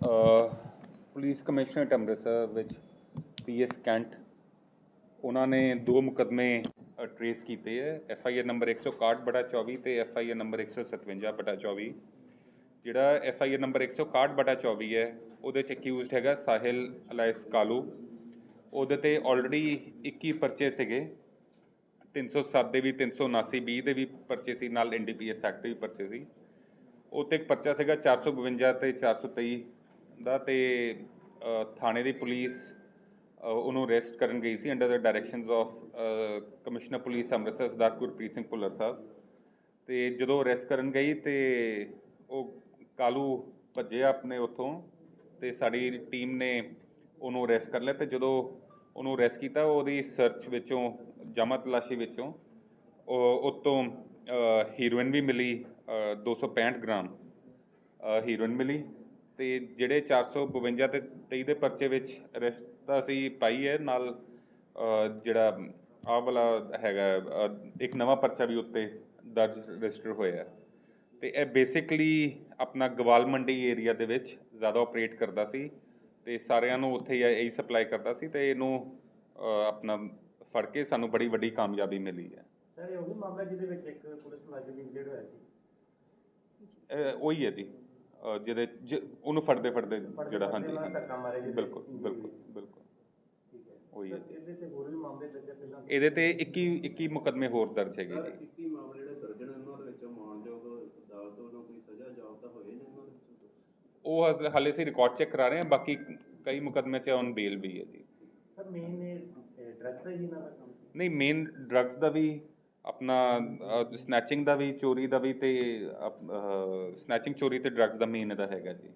Police commissionerate Amritsar ਵਿੱਚ PS cantt, ਉਹਨਾਂ ਨੇ ਦੋ ਮੁਕਦਮੇ ਟਰੇਸ ਕੀਤੇ ਹੈ। ਐਫ ਆਈ ਆਰ ਨੰਬਰ 161 ਬਟਾ 24 ਤੇ ਐਫ ਆਈ ਆਰ ਨੰਬਰ 157 ਬਟਾ 24 ਜਿਹੜਾ ਐਫ ਆਈ ਆਰ ਨੰਬਰ 161 ਬਟਾ 24 ਹੈ, ਉਹਦੇ ਚ ਅਕਿਊਜ਼ਡ ਹੈਗਾ ਸਾਹਿਲ ਅਲਾਇਸ ਕਾਲੂ। ਉਹਦੇ ਤੇ ਆਲਰੇਡੀ 21 ਪਰਚੇ ਸੀਗੇ। 307 ਦੇ ਵੀ 379 ਬੀ ਦੇ ਵੀ ਪਰਚੇ ਸੀ। ਨਾਲ ਐਨਡੀਪੀਐਸ ਐਕਟ ਦੇ ਵੀ ਪਰਚੇ ਸੀ। ਉਹ ਤੇ ਇੱਕ ਪਰਚਾ ਸੀਗਾ 452 ਤੇ 423 ਦਾ ਤੇ ਅ, ਥਾਣੇ ਦੀ ਪੁਲਿਸ ਉਹਨੂੰ ਅਰੈਸਟ ਕਰਨ ਗਈ ਸੀ under the directions of commissioner police Amritsar Sardar Gurpreet Singh Bhullar Sahib. ਤੇ ਜਦੋਂ ਅਰੈਸਟ ਕਰਨ ਗਈ ਤੇ ਉਹ ਕਾਲੂ ਭੱਜਿਆ ਆਪਣੇ ਉੱਥੋਂ ਤੇ ਸਾਡੀ ਟੀਮ ਨੇ ਉਹਨੂੰ ਅਰੈਸਟ ਕਰ ਲਿਆ ਤੇ ਜਦੋਂ ਉਹਨੂੰ ਅਰੈਸਟ ਕੀਤਾ ਉਹਦੀ ਸਰਚ ਵਿੱਚੋਂ ਜਮ੍ਹਾਂ ਤਲਾਸ਼ੀ ਵਿੱਚੋਂ ਉਹ ਉਤੋਂ ਹੀਰੋਇਨ ਵੀ ਮਿਲੀ ਅ, 265 ਗ੍ਰਾਮ ਹੀਰੋਇਨ ਮਿਲੀ। ਤੇ ਜਿਹੜੇ 452 ਤੇ 23 ਦੇ ਪਰਚੇ ਵਿੱਚ ਅਰੈਸਟ ਅਸੀਂ ਪਾਈ ਹੈ ਨਾਲ ਜਿਹੜਾ ਆਹ ਵਾਲਾ ਹੈਗਾ ਇੱਕ ਨਵਾਂ ਪਰਚਾ ਵੀ ਉੱਤੇ ਦਰਜ ਰਜਿਸਟਰ ਹੋਇਆ ਤੇ ਇਹ ਬੇਸਿਕਲੀ ਆਪਣਾ ਗਵਾਲ ਮੰਡੀ ਏਰੀਆ ਦੇ ਵਿੱਚ ਜ਼ਿਆਦਾ ਆਪਰੇਟ ਕਰਦਾ ਸੀ ਤੇ ਸਾਰਿਆਂ ਨੂੰ ਉੱਥੇ ਹੀ ਇਹੀ ਸਪਲਾਈ ਕਰਦਾ ਸੀ ਤੇ ਇਹਨੂੰ ਆਪਣਾ ਫੜ ਕੇ ਸਾਨੂੰ ਬੜੀ ਵੱਡੀ ਕਾਮਯਾਬੀ ਮਿਲੀ ਹੈ। ਸਰ ਇਹ ਉਹੀ ਮਾਮਲਾ ਜਿਹਦੇ ਵਿੱਚ ਇੱਕ ਪੁਲਿਸ ਮੁਲਾਜ਼ਮ ਇੰਜਰਡ ਹੋਇਆ ਸੀ? ਉਹੀ ਹੈ ਜੀ। ਅ, ਜਿਹਦੇ ਜ- ਉਹਨੂੰ ਫੜਦੇ ਫੜਦੇ ਜਿਹੜਾ ਹਾਂਜੀ ਬਿਲਕੁਲ ਬਿਲਕੁਲ। ਬਿਲਕੁਲ। ਠੀਕ ਹੈ। ਉਹੀ ਹੈ। ਇਹਦੇ ਤੇ ਹੋਰ ਵੀ ਮਾਮਲੇ ਦਰਜ ਹੈ ਪਹਿਲਾਂ? ਇਹਦੇ ਤੇ 21 21 ਮੁਕਦਮੇ ਹੋਰ ਦਰਜ ਹੈਗੇ ਜੀ। 21 ਮਾਮਲੇ ਜਿਹੜੇ ਦਰਜ ਨੇ ਉਹਨਾਂ ਦੇ ਵਿੱਚੋਂ ਮਾਨਯੋਗ ਅਦਾਲਤ ਵੱਲੋਂ ਕੋਈ ਸਜ਼ਾ ਜਾਪਦਾ ਹੋਏ ਨੇ ਉਹਨਾਂ ਦੇ ਵਿੱਚੋਂ? ਉਹ ਹਾਲੇ- ਹਾਲੇ ਅਸੀਂ ਰਿਕਾਰਡ ਚੈੱਕ ਕਰਾ ਰਹੇ ਹਾਂ ਬਾਕੀ ਕਈ ਮੁਕਦਮੇ 'ਚ ਔਨ ਬੇਲ ਵੀ ਹੈ ਜੀ। ਸਰ ਮੇਨ ਇਹ ਡਰੱਗਸ ਦਾ ਹੀ ਇਹਨਾਂ ਦਾ ਕੰਮ ਸੀ? ਨਹੀਂ ਮੇਨ ਡਰੱਗਸ ਦਾ ਵੀ ਆਪਣਾ ਸਨੈਚਿੰਗ ਦਾ ਵੀ ਚੋਰੀ ਦਾ ਵੀ ਤੇ ਸਨੈਚਿੰਗ ਚੋਰੀ ਤੇ ਡਰੱਗਸ ਦਾ ਮੇਨ ਇਹਦਾ ਹੈਗਾ ਜੀ।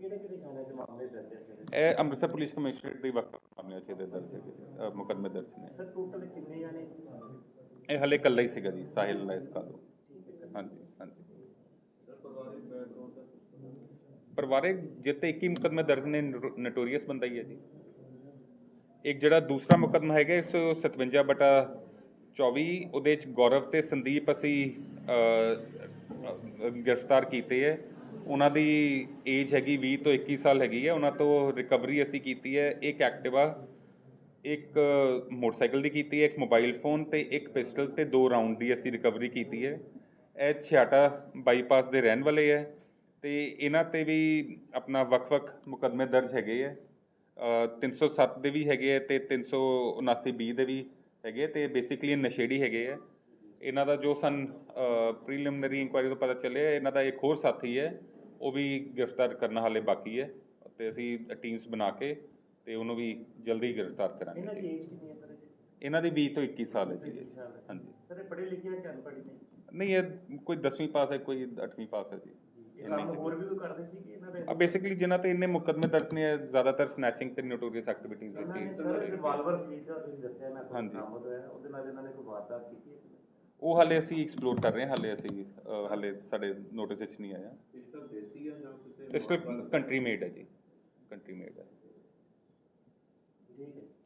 ਹੈ ਇਹ ਅੰਮ੍ਰਿਤਸਰ ਪੁਲਿਸ ਕਮਿਸ਼ਨਰੇਟ ਦੇ ਵਕਤ ਮਾਮਲੇ 'ਚ ਇਹਦੇ ਦਰਜ ਅਹ, ਮੁਕੱਦਮੇ ਦਰਜ ਨੇ। ਸਰ ਟੋਟਲ ਕਿੰਨੇ ਜਾਣੇ ਇਹ ਹਲੇ ਇਕੱਲਾ ਹੀ ਸੀਗਾ ਜੀ ਸਾਹਿਲ ਲਾਇਸ ਕਾਲੋ ਹੈ ਹਾਂਜੀ ਹਾਂਜੀ। ਪਰਿਵਾਰਿਕ ਦਾ ਜਿੱਤੇ 21 ਮੁਕੱਦਮੇ ਦਰਜ ਨੇ ਨੋਟੋਰੀਅਸ ਬੰਦਾ ਹੀ ਹੈ ਜੀ। ਇੱਕ ਜਿਹੜਾ ਦੂਸਰਾ ਮੁਕੱਦਮਾ ਹੈਗਾ 157 ਬਟਾ 24 ਉਹਦੇ ਚ ਗੌਰਵ ਤੇ ਸੰਦੀਪ ਅਸੀਂ ਗ੍ਰਿਫਤਾਰ ਕੀਤੇ ਹੈ ਉਹਨਾਂ ਦੀ ਏਜ ਹੈਗੀ 20 ਤੋਂ 21 ਸਾਲ ਹੈਗੀ ਹੈ ਉਹਨਾਂ ਤੋਂ ਰਿਕਵਰੀ ਅਸੀਂ ਕੀਤੀ ਹੈ ਇੱਕ ਐਕਟਿਵਾ ਇੱਕ ਮੋਟਰਸਾਈਕਲ ਦੀ ਕੀਤੀ ਹੈ ਇੱਕ ਮੋਬਾਈਲ ਫੋਨ ਤੇ ਇੱਕ ਪਿਸਟਲ ਤੇ ਦੋ ਰਾਉਂਡ ਦੀ ਅਸੀਂ ਰਿਕਵਰੀ ਕੀਤੀ ਹੈ ਇਹ ਛਿਆਟਾ ਬਾਈਪਾਸ ਦੇ ਰਹਿਣ ਵਾਲੇ ਹੈ ਤੇ ਇਹਨਾਂ ਤੇ ਵੀ ਆਪਣਾ ਵੱਖ-ਵੱਖ ਮੁਕੱਦਮੇ ਦਰਜ ਹੈਗੇ ਹੈ ਅ, 307 ਦੇ ਵੀ ਹੈਗੇ ਹੈ ਤੇ 379 ਬੀ ਦੇ ਵੀ ਹੈਗੇ ਤੇ ਬੇਸਿਕਲੀ ਨਸ਼ੇੜੀ ਹੈਗੇ ਹੈ ਇਹਨਾਂ ਦਾ ਜੋ ਸਨ ਪ੍ਰੀਲਿਮਿਨਰੀ ਇਨਕੁਆਇਰੀ ਤੋਂ ਪਤਾ ਚੱਲਿਆ ਇਹਨਾਂ ਦਾ ਇੱਕ ਹੋਰ ਸਾਥੀ ਹੈ ਉਹ ਵੀ ਗ੍ਰਿਫਤਾਰ ਕਰਨਾ ਹਾਲੇ ਬਾਕੀ ਹੈ ਤੇ ਅਸੀਂ ਟੀਮਸ ਬਣਾ ਕੇ ਤੇ ਉਹਨੂੰ ਵੀ ਜਲਦੀ ਗ੍ਰਿਫਤਾਰ ਕਰਾਂਗੇ। ਇਹਨਾਂ। ਦੀ ਏਜ ਕਿੰਨੀ ਹੈ ਸਰ ਇਹਦੀ ਇਹਨਾਂ ਦੀ 20 ਤੋਂ 21 ਸਾਲ ਹੈ ਜੀ। 21 ਸਾਲ ਹੈ। ਹਾਂਜੀ। ਸਰ ਇਹ ਪੜ੍ਹੇ ਲਿਖੇ ਕਿ ਅਨਪੜ੍ਹ ਨੇ? ਨਹੀਂ ਇਹ ਕੋਈ 10ਵੀਂ ਪਾਸ ਹੈ ਕੋਈ 8ਵੀਂ ਪਾਸ ਹੈ ਜੀ। ਇਹ ਕੰਮ ਹੋਰ ਵੀ ਕੋਈ ਕਰਦੇ ਸੀ ਕਿ ਇਹਨਾਂ ਆ ਬੇਸਿਕਲੀ ਜਿਨ੍ਹਾਂ ਤੇ ਇੰਨੇ ਮੁਕੱਦਮੇ ਦਰਜ ਨੇ ਜ਼ਿਆਦਾਤਰ ਸਨੈਚਿੰਗ ਤੇ ਨੋਟੋਰੀਅਸ ਐਕਟੀਵਿਟੀਜ਼ ਵਿੱਚ ਹੀ ਰਿਵਾਲਵਰ ਸੀ ਜਿਹੜਾ ਤੁਸੀਂ ਦੱਸਿਆ ਮੈਂ ਤੁਹਾਨੂੰ ਹਾਂਜੀ। ਬਰਾਮਦ ਹੋਇਆ ਉਹਦੇ ਨਾਲ ਇਹਨਾਂ ਨੇ ਕੋਈ ਵਾਰਦਾਤ ਕੀਤੀ ਹੈ? ਉਹ ਹਾਲੇ ਅਸੀਂ ਐਕਸਪਲੋਰ ਕਰ ਰਹੇ ਹਾਂ ਹਾਲੇ ਅਸੀਂ ਹਾਲੇ ਸਾਡੇ ਨੋਟਿਸ ਵਿੱਚ ਨਹੀਂ ਆਇਆ। ਪਿਸਟਲ ਦੇਸੀ ਆ ਜਾਂ ਕਿਸੇ ਇਸ ਕੰਟਰੀ ਮੇਡ ਹੈ ਜੀ ਕੰਟਰੀ ਮੇਡ ਹੈ ਠੀਕ ਹੈ।